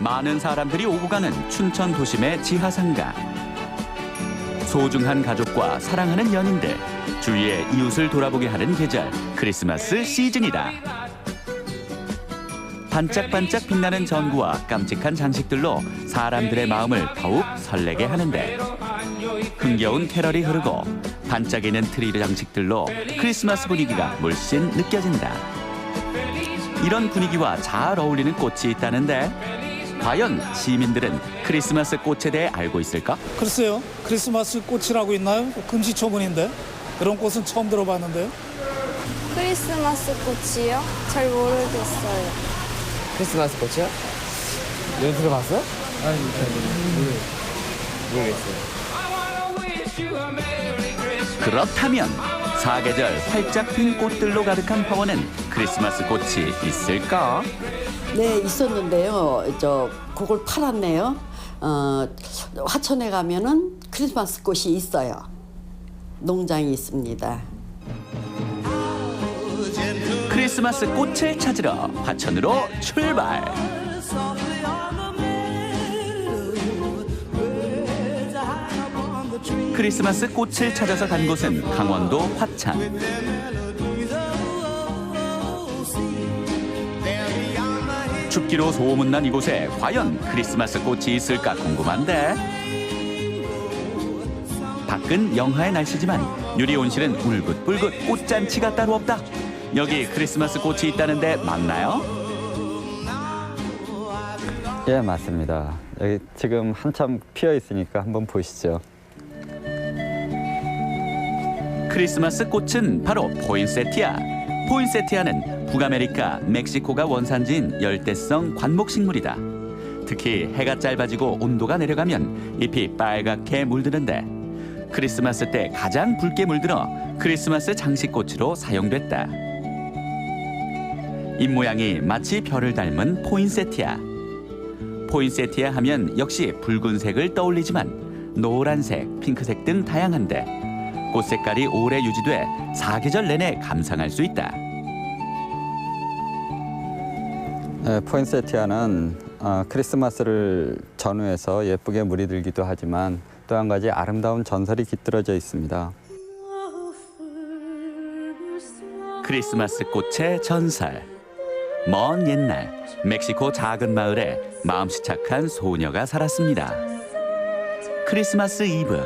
많은 사람들이 오고 가는 춘천 도심의 지하상가. 소중한 가족과 사랑하는 연인들, 주위의 이웃을 돌아보게 하는 계절, 크리스마스 시즌이다. 반짝반짝 빛나는 전구와 깜찍한 장식들로 사람들의 마음을 더욱 설레게 하는데 흥겨운 캐럴이 흐르고 반짝이는 트리 장식들로 크리스마스 분위기가 물씬 느껴진다. 이런 분위기와 잘 어울리는 꽃이 있다는데 과연 시민들은 크리스마스 꽃에 대해 알고 있을까? 글쎄요, 크리스마스 꽃이라고 있나요? 금시 초문인데 이런 꽃은 처음 들어봤는데요. 크리스마스 꽃이요? 잘 모르겠어요. 크리스마스 꽃이요? 이거 들어봤어요? 아니, 모르겠어요. 그렇다면 사계절 활짝 핀 꽃들로 가득한 파원은 크리스마스 꽃이 있을까? 네, 있었는데요. 저 그걸 팔았네요. 어, 화천에 가면은 크리스마스 꽃이 있어요. 농장이 있습니다. 크리스마스 꽃을 찾으러 화천으로 출발. 크리스마스 꽃을 찾아서 간 곳은 강원도 화천. 춥기로 소문난 이곳에 과연 크리스마스 꽃이 있을까 궁금한데. 밖은 영하의 날씨지만 유리 온실은 울긋불긋 꽃잔치가 따로 없다. 여기 크리스마스 꽃이 있다는데 맞나요? 예, 맞습니다. 여기 지금 한참 피어 있으니까 한번 보시죠. 크리스마스 꽃은 바로 포인세티아. 포인세티아는 북아메리카, 멕시코가 원산지인 열대성 관목식물이다. 특히 해가 짧아지고 온도가 내려가면 잎이 빨갛게 물드는데 크리스마스 때 가장 붉게 물들어 크리스마스 장식꽃으로 사용됐다. 잎 모양이 마치 별을 닮은 포인세티아. 포인세티아 하면 역시 붉은색을 떠올리지만 노란색, 핑크색 등 다양한데 꽃 색깔이 오래 유지돼 사계절 내내 감상할 수 있다. 예, 포인세티아는 어, 크리스마스를 전후해서 예쁘게 물이 들기도 하지만 또 한 가지 아름다운 전설이 깃들어져 있습니다. 크리스마스 꽃의 전설. 먼 옛날 멕시코 작은 마을에 마음씨 착한 소녀가 살았습니다. 크리스마스 이브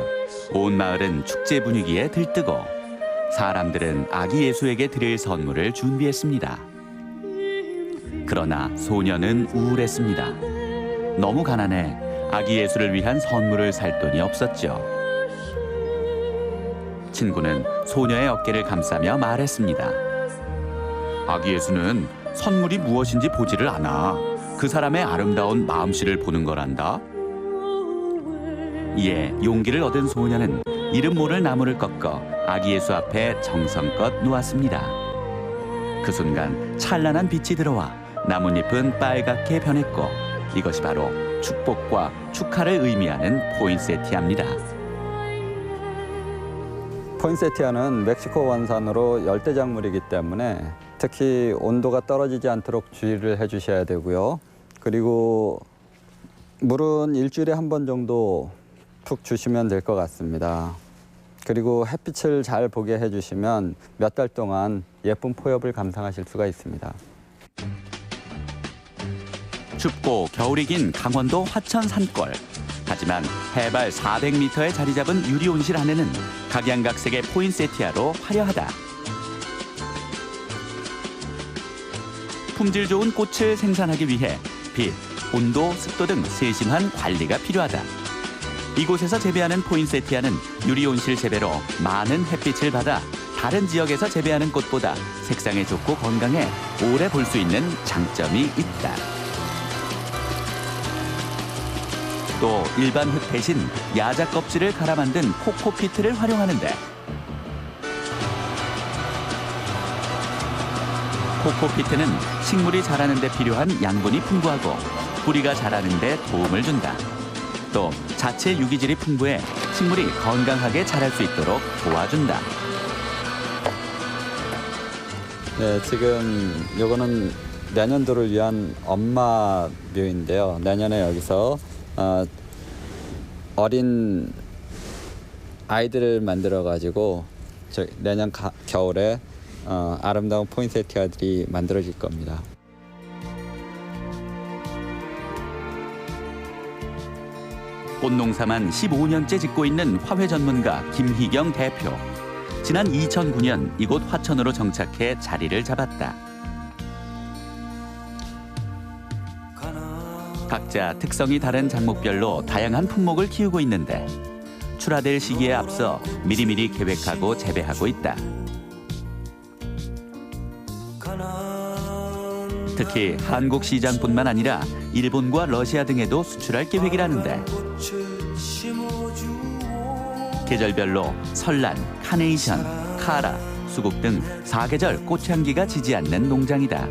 온 마을은 축제 분위기에 들뜨고 사람들은 아기 예수에게 드릴 선물을 준비했습니다. 그러나 소녀는 우울했습니다. 너무 가난해 아기 예수를 위한 선물을 살 돈이 없었죠. 친구는 소녀의 어깨를 감싸며 말했습니다. 아기 예수는 선물이 무엇인지 보지를 않아. 그 사람의 아름다운 마음씨를 보는 거란다. 이에 용기를 얻은 소녀는 이름 모를 나무를 꺾어 아기 예수 앞에 정성껏 놓았습니다. 그 순간 찬란한 빛이 들어와 나뭇잎은 빨갛게 변했고 이것이 바로 축복과 축하를 의미하는 포인세티아입니다. 포인세티아는 멕시코 원산으로 열대작물이기 때문에 특히 온도가 떨어지지 않도록 주의를 해주셔야 되고요. 그리고 물은 일주일에 한 번 정도 푹 주시면 될 것 같습니다. 그리고 햇빛을 잘 보게 해주시면 몇 달 동안 예쁜 포엽을 감상하실 수가 있습니다. 춥고 겨울이 긴 강원도 화천 산골. 하지만 해발 400m에 자리 잡은 유리 온실 안에는 각양각색의 포인세티아로 화려하다. 품질 좋은 꽃을 생산하기 위해 빛, 온도, 습도 등 세심한 관리가 필요하다. 이곳에서 재배하는 포인세티아는 유리 온실 재배로 많은 햇빛을 받아 다른 지역에서 재배하는 꽃보다 색상에 좋고 건강해 오래 볼 수 있는 장점이 있다. 또 일반 흙 대신 야자 껍질을 갈아 만든 코코피트를 활용하는데 코코피트는 식물이 자라는 데 필요한 양분이 풍부하고 뿌리가 자라는 데 도움을 준다. 또 자체 유기질이 풍부해 식물이 건강하게 자랄 수 있도록 도와준다. 네, 지금 요거는 내년도를 위한 엄마 묘인데요. 내년에 여기서 어, 어린 아이들을 만들어 가지고 저 내년 가, 겨울에 어, 아름다운 포인세티아들이 만들어질 겁니다. 꽃농사만 15년째 짓고 있는 화훼 전문가 김희경 대표. 지난 2009년 이곳 화천으로 정착해 자리를 잡았다. 각자 특성이 다른 작목별로 다양한 품목을 키우고 있는데 출하될 시기에 앞서 미리미리 계획하고 재배하고 있다. 특히 한국 시장뿐만 아니라 일본과 러시아 등에도 수출할 계획이라는데 계절별로 설란, 카네이션, 카라, 수국 등 사계절 꽃향기가 지지 않는 농장이다.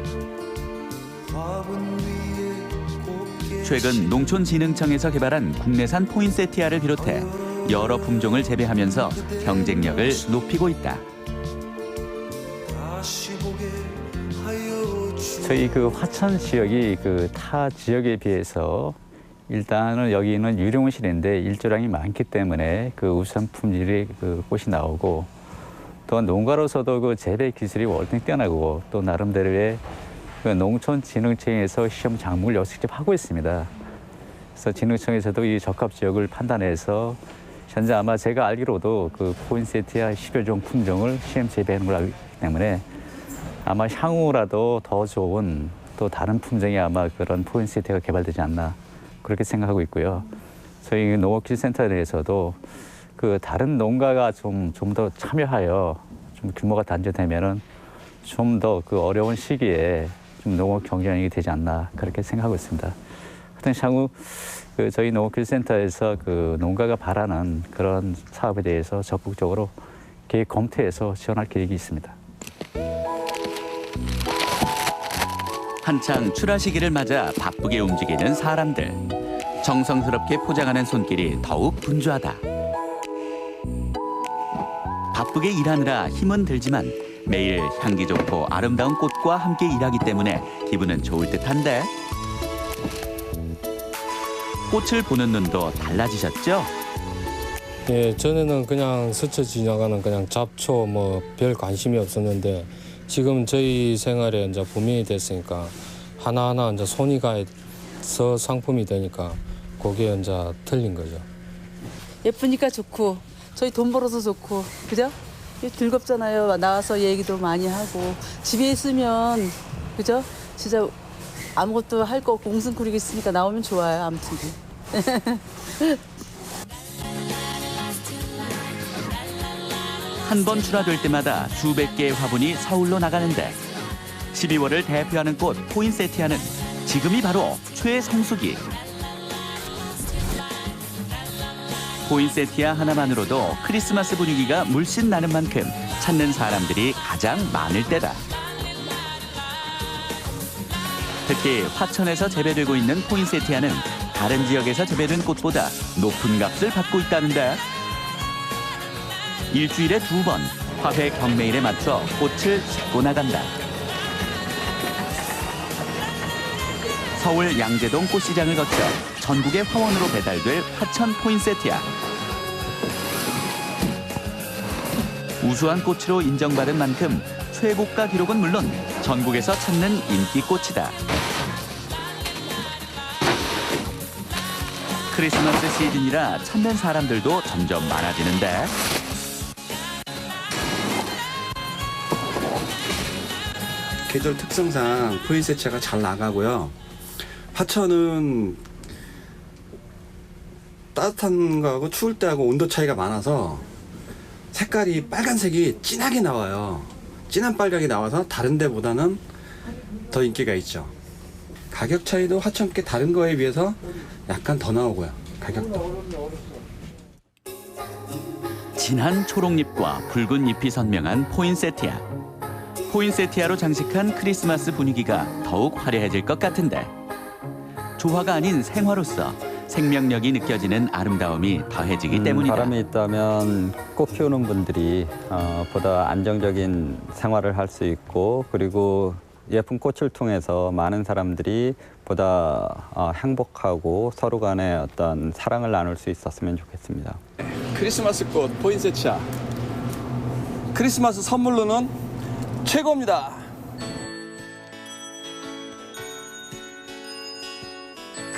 최근 농촌진흥청에서 개발한 국내산 포인세티아를 비롯해 여러 품종을 재배하면서 경쟁력을 높이고 있다. 저희 그 화천 지역이 그 타 지역에 비해서 일단은 여기는 유령시인데 일조량이 많기 때문에 그 우수한 품질의 그 꽃이 나오고 또 농가로서도 그 재배 기술이 월등 뛰어나고 또 나름대로의 그 농촌진흥청에서 시험 작물을 여러 직접 하고 있습니다. 그래서 진흥청에서도 이 적합 지역을 판단해서 현재 아마 제가 알기로도 그 포인세티아 10여 종 품종을 시험 재배하는 걸 알기 때문에 아마 향후라도 더 좋은 또 다른 품종이 아마 그런 포인세트가 개발되지 않나 그렇게 생각하고 있고요. 저희 농업기술 센터에 대해서도 그 다른 농가가 좀 좀 더 참여하여 좀 규모가 단절되면은 좀 더 그 어려운 시기에 좀 농업 경쟁이 되지 않나 그렇게 생각하고 있습니다. 하여튼 향후 그 저희 농업기술 센터에서 그 농가가 바라는 그런 사업에 대해서 적극적으로 계획 검토해서 지원할 계획이 있습니다. 한창 출하 시기를 맞아 바쁘게 움직이는 사람들. 정성스럽게 포장하는 손길이 더욱 분주하다. 바쁘게 일하느라 힘은 들지만 매일 향기 좋고 아름다운 꽃과 함께 일하기 때문에 기분은 좋을 듯한데 꽃을 보는 눈도 달라지셨죠? 예, 전에는 그냥 스쳐 지나가는 그냥 잡초 뭐 별 관심이 없었는데 지금 저희 생활에 이제 범인이 됐으니까 하나하나 이제 손이 가서 상품이 되니까 그게 이제 틀린 거죠. 예쁘니까 좋고 저희 돈 벌어서 좋고 그죠? 즐겁잖아요. 나와서 얘기도 많이 하고 집에 있으면 그죠? 진짜 아무것도 할 거 없고 웅성거리고 있으니까 나오면 좋아요. 아무튼 한 번 출하될 때마다 수백 개의 화분이 서울로 나가는데 12월을 대표하는 꽃 포인세티아는 지금이 바로 최성수기. 포인세티아 하나만으로도 크리스마스 분위기가 물씬 나는 만큼 찾는 사람들이 가장 많을 때다. 특히 화천에서 재배되고 있는 포인세티아는 다른 지역에서 재배된 꽃보다 높은 값을 받고 있다는데 일주일에 두 번 화훼 경매일에 맞춰 꽃을 싣고 나간다. 서울 양재동 꽃시장을 거쳐 전국의 화원으로 배달될 화천 포인세티아. 우수한 꽃으로 인정받은 만큼 최고가 기록은 물론 전국에서 찾는 인기 꽃이다. 크리스마스 시즌이라 찾는 사람들도 점점 많아지는데 계절 특성상 포인세차가 잘 나가고요. 화천은 따뜻한 거하고 추울 때하고 온도 차이가 많아서 색깔이 빨간색이 진하게 나와요. 진한 빨갛게 나와서 다른 데보다는 더 인기가 있죠. 가격 차이도 화천께 다른 거에 비해서 약간 더 나오고요. 가격도. 진한 초록잎과 붉은 잎이 선명한 포인세티아. 포인세티아로 장식한 크리스마스 분위기가 더욱 화려해질 것 같은데 조화가 아닌 생화로서 생명력이 느껴지는 아름다움이 더해지기 음, 때문이다. 바람이 있다면 꽃 피우는 분들이 어, 보다 안정적인 생활을 할 수 있고 그리고 예쁜 꽃을 통해서 많은 사람들이 보다 어, 행복하고 서로 간에 어떤 사랑을 나눌 수 있었으면 좋겠습니다. 크리스마스 꽃 포인세치아 크리스마스 선물로는 최고입니다.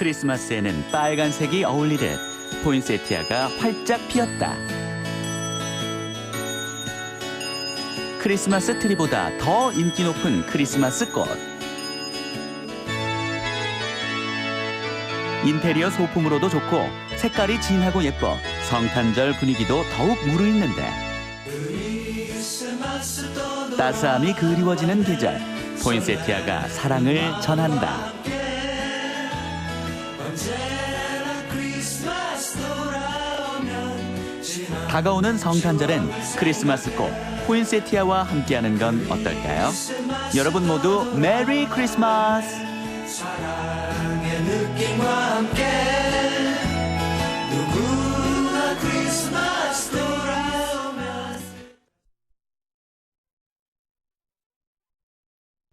크리스마스에는 빨간색이 어울리듯 포인세티아가 활짝 피었다. 크리스마스 트리보다 더 인기 높은 크리스마스 꽃. 인테리어 소품으로도 좋고 색깔이 진하고 예뻐 성탄절 분위기도 더욱 무르익는데 따스함이 그리워지는 계절 포인세티아가 사랑을 전한다. 다가오는 성탄절엔 크리스마스 꽃 포인세티아와 함께하는 건 어떨까요? 여러분 모두 메리 크리스마스! 사랑의 느낌과